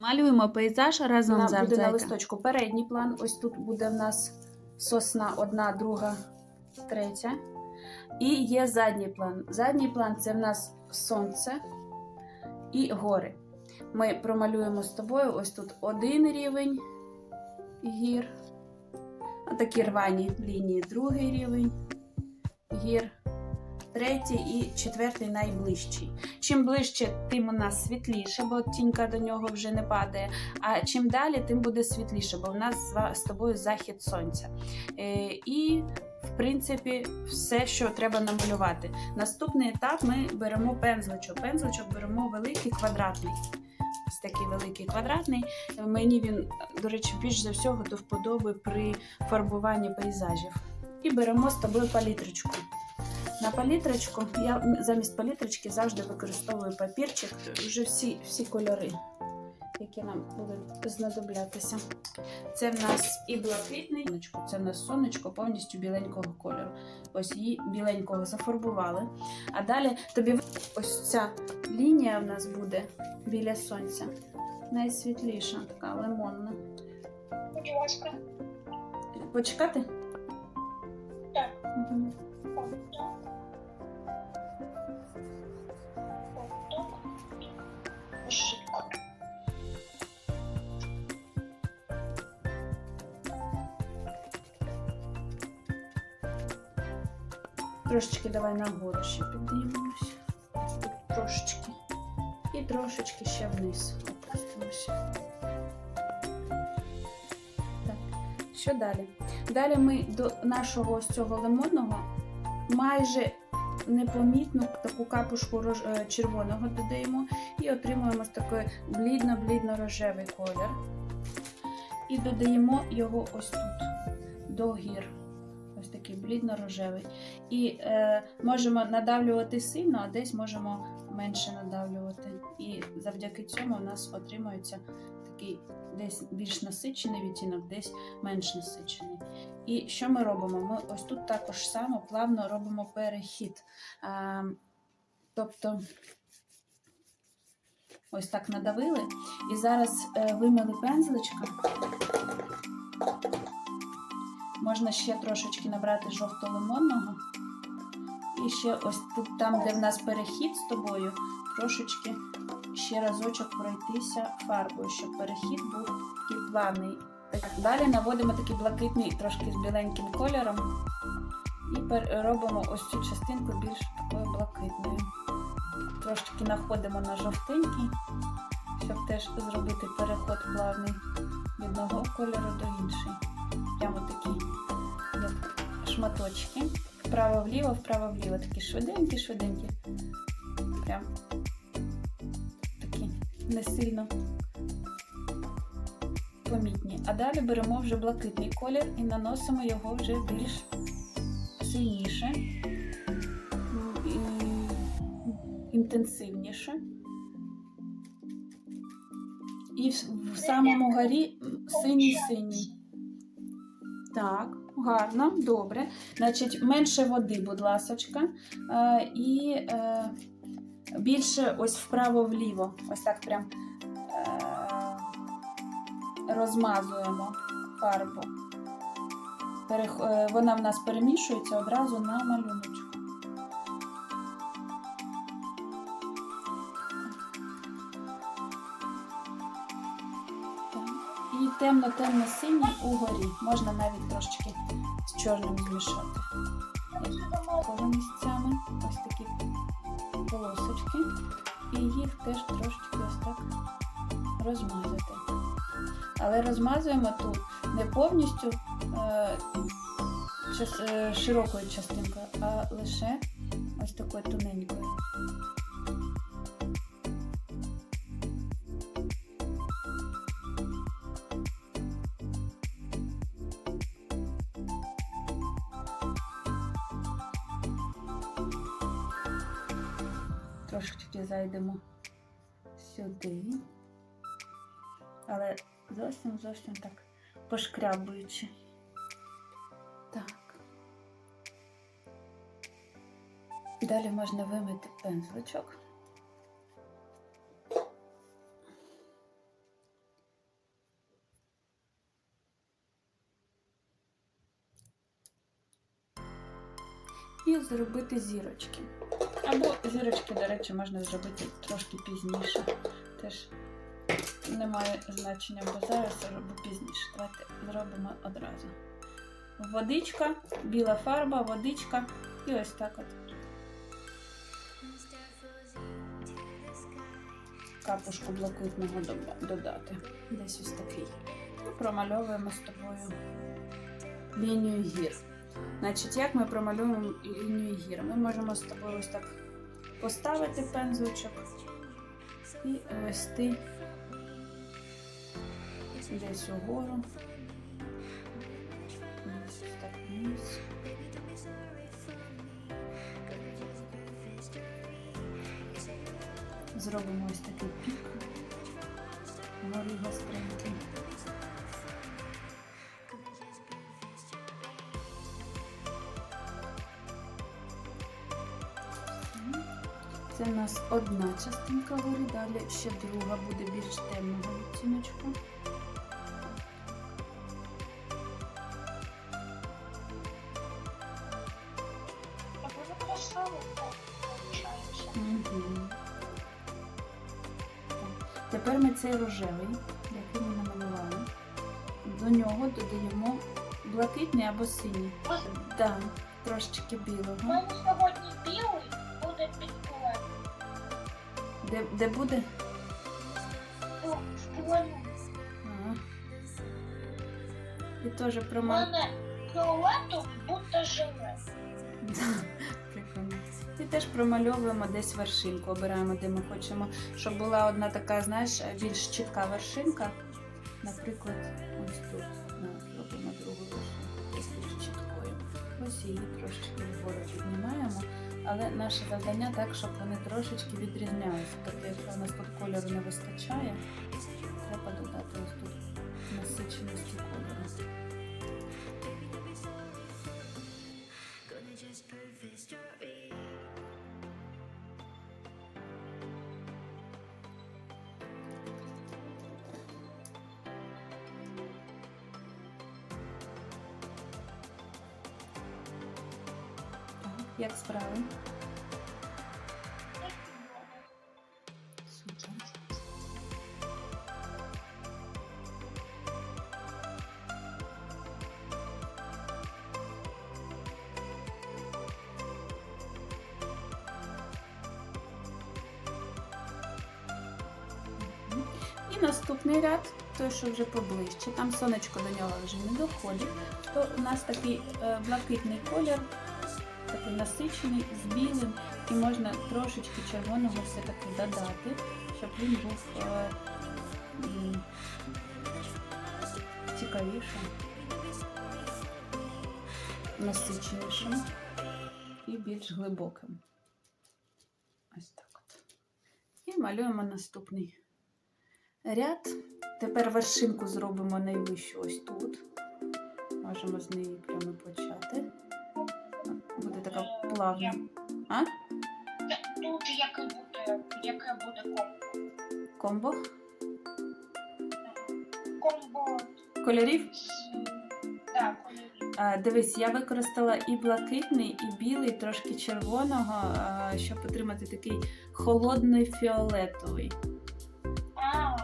Малюємо пейзаж разом Вона з буде на листочку передній план. Ось тут буде в нас сосна одна, друга, третя. І є задній план. Задній план це в нас сонце і гори. Ми промалюємо з тобою ось тут один рівень гір. Такі рвані лінії, другий рівень гір, третій і четвертий найближчий. Чим ближче, тим у нас світліше, бо тінька до нього вже не падає. А чим далі, тим буде світліше, бо в нас з тобою захід сонця. Е, і, в принципі, все, що треба намалювати. Наступний етап ми беремо пензличок. Пензличок беремо великий квадратний. Ось такий великий квадратний. Мені він, до речі, більш за всього до вподоби при фарбуванні пейзажів. І беремо з тобою палітрочку. На палітрочку я замість палітрочки завжди використовую папірчик, вже всі, всі кольори, які нам будуть знадоблятися. Це в нас і блакитний це в нас сонечко повністю біленького кольору. Ось її біленького зафарбували. А далі тобі ось ця лінія в нас буде біля сонця. Найсвітліша, така лимонна. Почекати? Так. Мгм. Трошечки давай нагору ще піднімемося. Трошечки. І трошечки ще вниз опустимося. Так, що далі? Далі ми до нашого ось цього лимонного майже непомітну таку капушку е, червоного додаємо і отримуємо такий блідно-блідно-рожевий колір. І додаємо його ось тут, до гір. Ось такий блідно-рожевий. І е, можемо надавлювати сильно, а десь можемо менше надавлювати. І завдяки цьому у нас отримується такий десь більш насичений відтінок, десь менш насичений. І що ми робимо? Ми ось тут також само плавно робимо перехід. Е, тобто ось так надавили, і зараз е, вимили пензличка. Можна ще трошечки набрати жовто-лимонного. І ще ось тут, там, де в нас перехід з тобою, трошечки ще разочок пройтися фарбою, щоб перехід був такий плавний. Далі наводимо такий блакитний, трошки з біленьким кольором. І робимо ось цю частинку більш такою блакитною. Трошечки находимо на жовтенький, щоб теж зробити переход плавний від одного кольору до іншого. Прямо такі як шматочки. Вправо-вліво, вправо-вліво. Такі швиденькі, швиденькі. Прям такі не сильно помітні. А далі беремо вже блакитний колір і наносимо його вже більш сильніше і інтенсивніше. І в, самому горі синій-синій. Так, гарно, добре. Значить, менше води, будь ласочка. Е, і е, більше ось вправо-вліво. Ось так прям е, розмазуємо фарбу. Е, вона в нас перемішується одразу на малюночку. І темно-темно-синій угорі. Можна навіть трошечки з чорним змішати. Коло місцями ось такі полосочки. І їх теж трошечки ось так розмазати. Але розмазуємо тут не повністю е, е, широкою частинкою, а лише ось такою тоненькою. зайдемо сюди, але зовсім зовсім так пошкрябуючи. Так. Далі можна вимити пензличок. І зробити зірочки. Або зірочки, до речі, можна зробити трошки пізніше. Теж немає значення, бо зараз роблю пізніше. Давайте зробимо одразу. Водичка, біла фарба, водичка і ось так от. Капушку блакитного додати. Десь ось такий. Промальовуємо з тобою лінію гір. Значить, як ми промалюємо лінію гір? Ми можемо з тобою ось так поставити пензличок і вести десь угору. Зробимо ось такий пік. Горі гостренький. Це в нас одна частинка горі, далі ще друга буде більш темного відтіночку. Тепер ми цей рожевий, який ми намалювали, до нього додаємо блакитний або синій. Так, трошечки білого. У мене сьогодні білий буде підколен. Де, де буде? Полі. Ага. І теж мене фіолету буде жилет. Прикольно. І теж промальовуємо десь вершинку, обираємо, де ми хочемо, щоб була одна така, знаєш, більш чітка вершинка. Наприклад, ось тут. На, зробимо другу вершинку, десь більш чіткою. Ось її трошечки вгору піднімаємо. Але наше завдання так, щоб вони трошечки відрізнялися. Тобто, якщо у нас тут кольору не вистачає, як справи? І наступний ряд, той, що вже поближче, там сонечко до нього вже не доходить, то у нас такий е, блакитний колір, такий насичений з білим, і можна трошечки червоного все-таки додати, щоб він був е, цікавішим, насиченішим і більш глибоким. Ось так от. І малюємо наступний ряд. Тепер вершинку зробимо найвищу ось тут. Можемо з неї прямо почати. Буде така плавна. А? Тут яке буде, яке буде комбо? Комбо Комбо кольорів. так, кольорів. Дивись, я використала і блакитний, і білий, трошки червоного, щоб отримати такий холодний фіолетовий. А,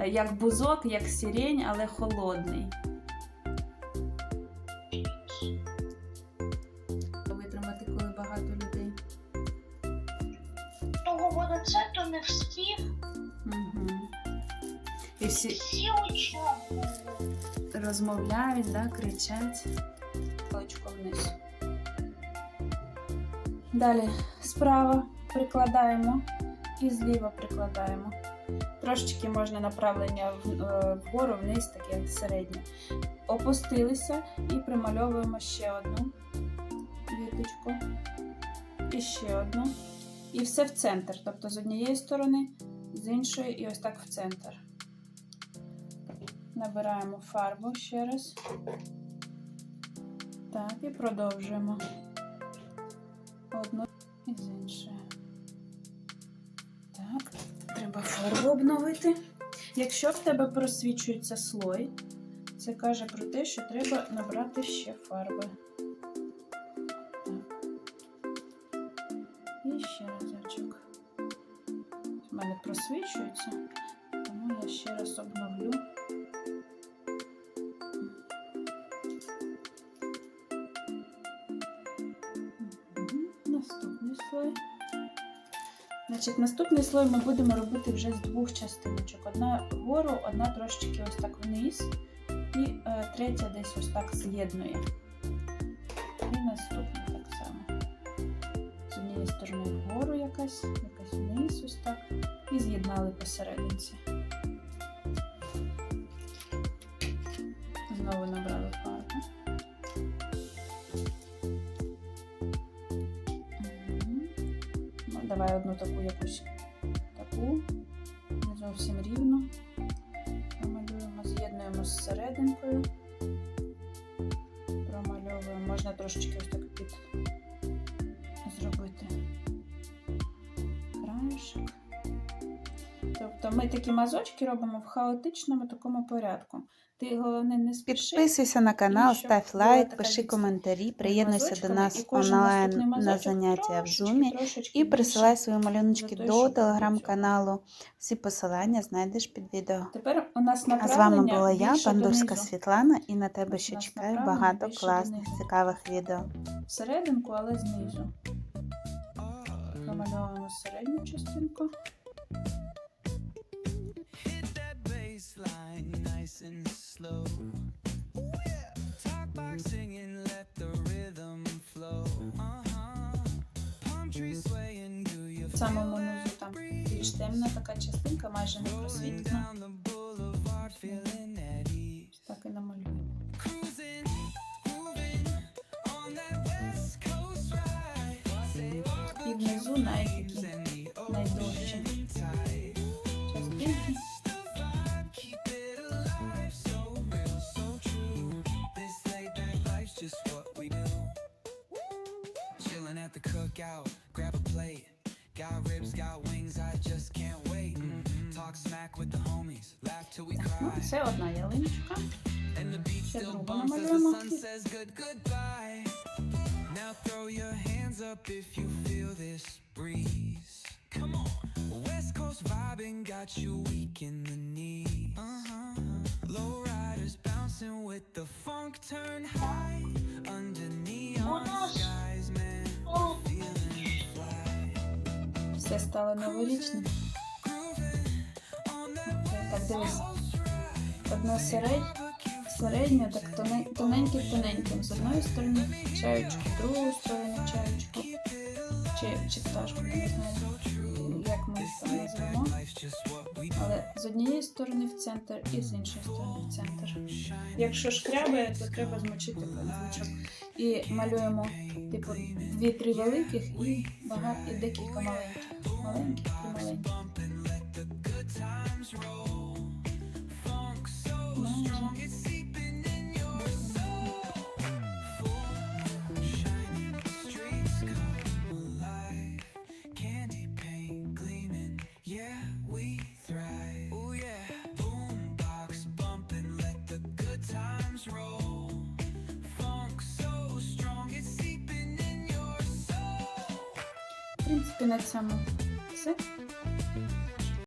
Е, Як бузок, як сирень, але холодний. Це, то не встиг. Угу. І всі Всі учасники. розмовляють, да, кричать. Паличку вниз. Далі справа прикладаємо і зліва прикладаємо. Трошечки можна направлення е, вгору, вниз, таке середнє. Опустилися і примальовуємо ще одну віточку. І ще одну. І все в центр. Тобто з однієї сторони, з іншої, і ось так в центр. Набираємо фарбу ще раз. Так, і продовжуємо. Одну і з іншої. Так, треба фарбу обновити. Якщо в тебе просвічується слой, це каже про те, що треба набрати ще фарби. Засвічується, тому я ще раз обновлю. Наступний слой. Значить, наступний слой ми будемо робити вже з двох частиночок. Одна вгору, одна трошечки ось так вниз, і е, третя десь ось так з'єднує. І наступна так само. Однієї сторони вгору якась, якась вниз ось так. І з'єднали посерединці. Знову набрали фарбу. Мгм. Ну, давай одну таку якусь таку. Не зовсім рівно. Промалюємо, з'єднуємо з серединкою. Промальовуємо. Можна трошечки ось так під зробити краєшок. Тобто ми такі мазочки робимо в хаотичному такому порядку. Ти головне не спіши. Підписуйся на канал, став лайк, пиши коментарі, приєднуйся до нас онлайн на заняття в Zoom і присилай свої малюночки до телеграм-каналу. Всі посилання знайдеш під відео. Тепер у нас А з вами була я, Бандурська. Світлана, і на тебе ще чекає багато класних, цікавих відео. Всерединку, але знизу. Промальовуємо середню частинку. Uh-huh. В самому низу там більш темна така частинка, майже не просвітлена. Ну, cry. це одна ялиночка. And the beat Ще still другу bumps as the намалюємо. sun says good goodbye. Now throw your hands up if you feel this breeze. Come on. West Coast vibing got you weak in the knees. Uh-huh. Low riders bouncing with the funk turn high. Under neon skies, man. Feeling fly. Все стало новорічним. Grooving on that Так, дивись. Одна середня, так тоне- тоненьким-тоненьким. З одної сторони чаючку, з другої сторони чаючку. Чи, чи пташку, не знаю, як ми це do. Але з однієї сторони в центр і з іншої сторони в центр. Якщо шкрябає, то треба змочити пензличок. І малюємо типу дві-три великих і багато і декілька маленьких. Маленьких і маленьких. В принципі, на цьому все.